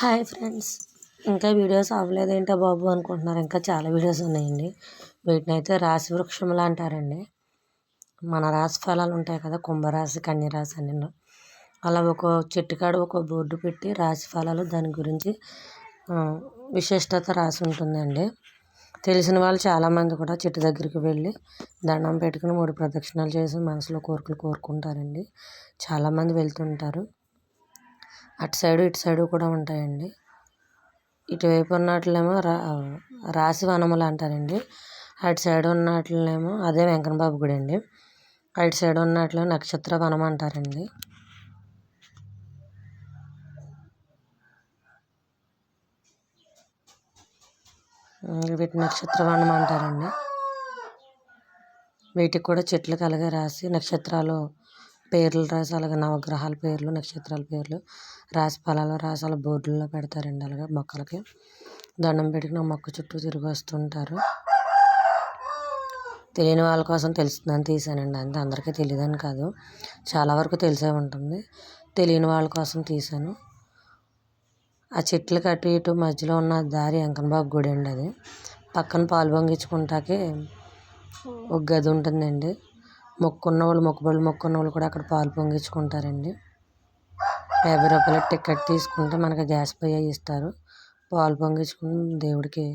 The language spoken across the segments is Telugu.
Hi friends. ఇంకా వీడియోస్ అవ్వలేదేంటో బాబు అనుకుంటున్నారు. ఇంకా చాలా వీడియోస్ ఉన్నాయండి. వీటిని అయితే రాశి వృక్షములు అంటారండి. మన రాశి ఫలాలు ఉంటాయి కదా కుంభరాశి కన్యరాశి అని అలా ఒక చెట్టు కాడ ఒక బోర్డు పెట్టి రాశి ఫలాలు దాని గురించి విశిష్టత రాసి ఉంటుందండి. తెలిసిన వాళ్ళు చాలామంది కూడా చెట్టు దగ్గరికి వెళ్ళి దండం పెట్టుకుని మూడు ప్రదక్షిణాలు చేసి మనసులో కోరికలు కోరుకుంటారండి. చాలామంది వెళ్తుంటారు. అటు సైడు ఇటు సైడు కూడా ఉంటాయండి. ఇటువైపు ఉన్నట్లేమో రా రాశి వనములు అంటారండి. అటు సైడ్ ఉన్నట్లేమో అదే వెంకన్నబాబు గుడి అండి. అటు సైడ్ ఉన్నట్లు నక్షత్ర వనం అంటారండి. వీటి నక్షత్ర వనం అంటారండి. వీటికి కూడా చెట్లు కలిగే రాసి నక్షత్రాలు పేర్లు రాసి అలాగే నవగ్రహాల పేర్లు నక్షత్రాల పేర్లు. రాసి ఫలాలు రాసి అలా బోర్డుల్లో పెడతారండి అలాగే మొక్కలకి. దండం పెట్టుకుని మొక్క చుట్టూ తిరిగి వస్తుంటారు. తెలియని వాళ్ళ కోసం తెలుస్తుందని తీసానండి అంతే అందరికీ తెలియదని కాదు. చాలా వరకు తెలిసే ఉంటుంది. తెలియని వాళ్ళ కోసం తీశాను. ఆ చెట్లు అటు ఇటు మధ్యలో ఉన్న దారి వెంకన్నబాబు గుడి అండి అది. పక్కన పాలు పొంగించుకుంటాకే ఒక గది ఉంటుందండి. మొక్కున్న వాళ్ళు మొక్కుబడులు మొక్కున్న వాళ్ళు కూడా అక్కడ పాలు పొంగించుకుంటారండి. యాభై రూపాయల టికెట్ తీసుకుంటే మనకి గ్యాస్ పొయ్యి ఇస్తారు. పాలు పొంగించుకుని దేవుడికి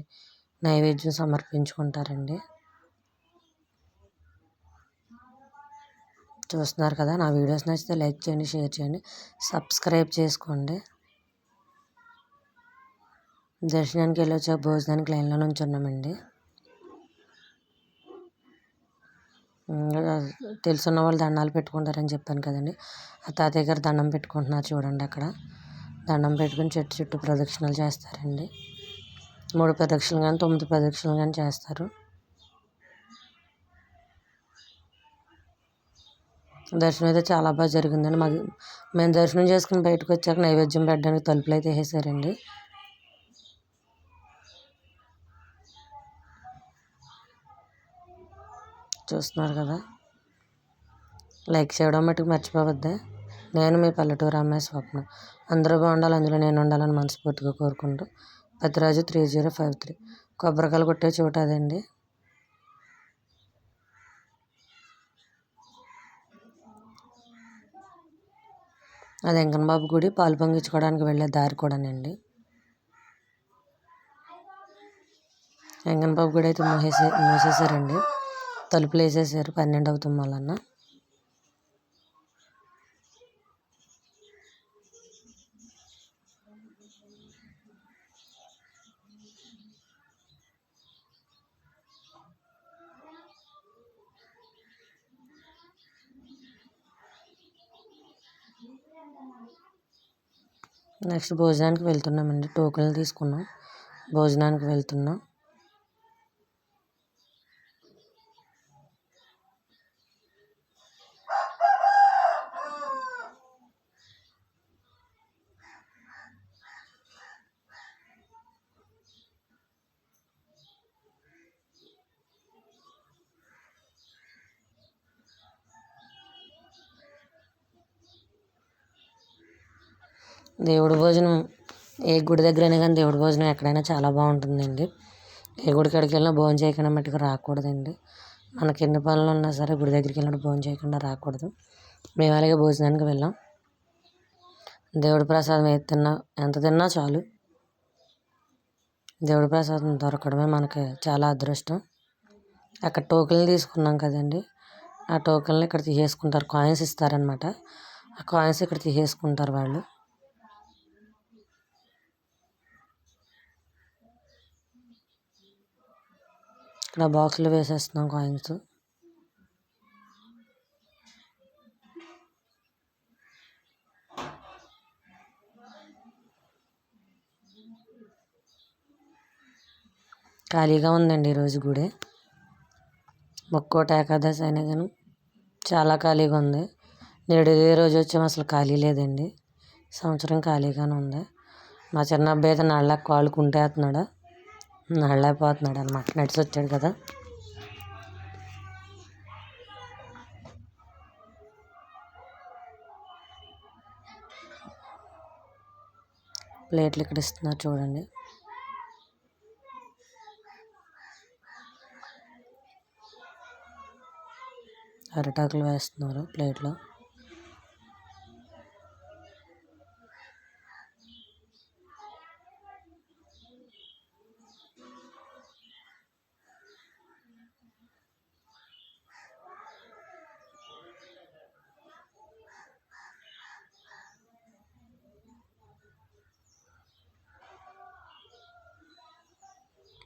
నైవేద్యం సమర్పించుకుంటారండి. చూస్తున్నారు కదా నా వీడియోస్ నచ్చితే లైక్ చేయండి షేర్ చేయండి సబ్స్క్రైబ్ చేసుకోండి. దర్శనానికి వెళ్ళి భోజనానికి లైన్లో నుంచి ఉన్నామండి తెలిసున్న వాళ్ళు దండాలు పెట్టుకుంటారని చెప్పాను కదండి. ఆ తాతయ్య గారు దండం పెట్టుకుంటున్నారు చూడండి అక్కడ. దండం పెట్టుకుని చెట్టు చుట్టూ ప్రదక్షిణలు చేస్తారండి. మూడు ప్రదక్షిణలు కానీ తొమ్మిది ప్రదక్షిణలు కానీ చేస్తారు. దర్శనం అయితే చాలా బాగా జరిగిందండి. మాకు మేము దర్శనం చేసుకుని బయటకు వచ్చాక నైవేద్యం పెట్టడానికి తలుపులు అయితే వేసారండి చూస్తున్నారు కదా. లైక్ చేయడం మటుకు మర్చిపోవద్దే. నేను మీ పల్లెటూరు అమ్మాయి స్వప్న. అందరూ బాగుండాలి అందులో నేను ఉండాలని మనస్ఫూర్తిగా కోరుకుంటూ. Pathiraju three zero five three కొబ్బరికాయలు కొట్టే చోట అదండి. అది వెంకన్నబాబు గుడి పాలు పొంగించుకోవడానికి వెళ్ళే దారి కూడానండి. వెంకన్నబాబు గుడి అయితే మూసేసే మూసేసారండి తలుపులు వేసేసారు. పన్నెండు అవుతుంది మళ్ళన్న నెక్స్ట్ భోజనానికి వెళ్తున్నామండి. టోకెన్లు తీసుకున్నాం. భోజనానికి వెళ్తున్నాం. దేవుడి భోజనం ఏ గుడి దగ్గరైనా కానీ దేవుడి భోజనం ఎక్కడైనా చాలా బాగుంటుందండి. ఏ గుడి కాడికి వెళ్ళినా భోజనం చేయకుండా మట్టుకు రాకూడదండి. మనకి ఎన్ని పనులు ఉన్నా సరే గుడి దగ్గరికి వెళ్ళినప్పుడు భోజనం చేయకుండా రాకూడదు. మేము అలాగే భోజనానికి వెళ్ళాం. దేవుడి ప్రసాదం ఏది తిన్నా ఎంత తిన్నా చాలు. దేవుడి ప్రసాదం దొరకడమే మనకి చాలా అదృష్టం. అక్కడ టోకెన్లు తీసుకున్నాం కదండి. ఆ టోకెన్లు ఇక్కడ తీసేసుకుంటారు కాయిన్స్ ఇస్తారనమాట ఆ కాయిన్స్ ఇక్కడ తీసేసుకుంటారు వాళ్ళు. ఇక్కడ బాక్స్లో వేసేస్తున్నాం కాయిన్స్. ఖాళీగా ఉందండి ఈరోజు గుడి. ముక్కోట ఏకాదశి అయినా కానీ చాలా ఖాళీగా ఉంది. నేడు ఏ రోజు వచ్చాము అసలు ఖాళీ లేదండి. సంవత్సరం ఖాళీగానే ఉంది. మా చిన్న అబ్బాయి అయితే నాళ్ళ కాళ్ళు కుంటేస్తున్నాడు. నడలేకపోతున్నాడు అనమాట నడిచి వచ్చాడు కదా. ప్లేట్లు ఇక్కడ ఇస్తున్నారు చూడండి. అరిటాకులు వేస్తున్నారు ప్లేట్లో.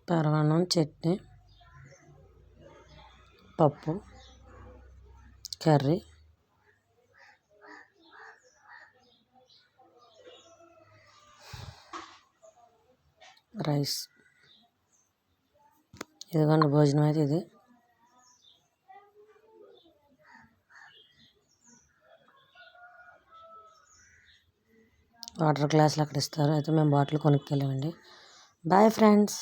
పరమాన్నం చట్నీ పప్పు కర్రీ రైస్. ఇదిగోండి భోజనం అయితే ఇది. వాటర్ గ్లాసులు అక్కడ ఇస్తారు. అయితే మేము బాటిల్ కొనుక్కెళ్ళామండి. Bye friends.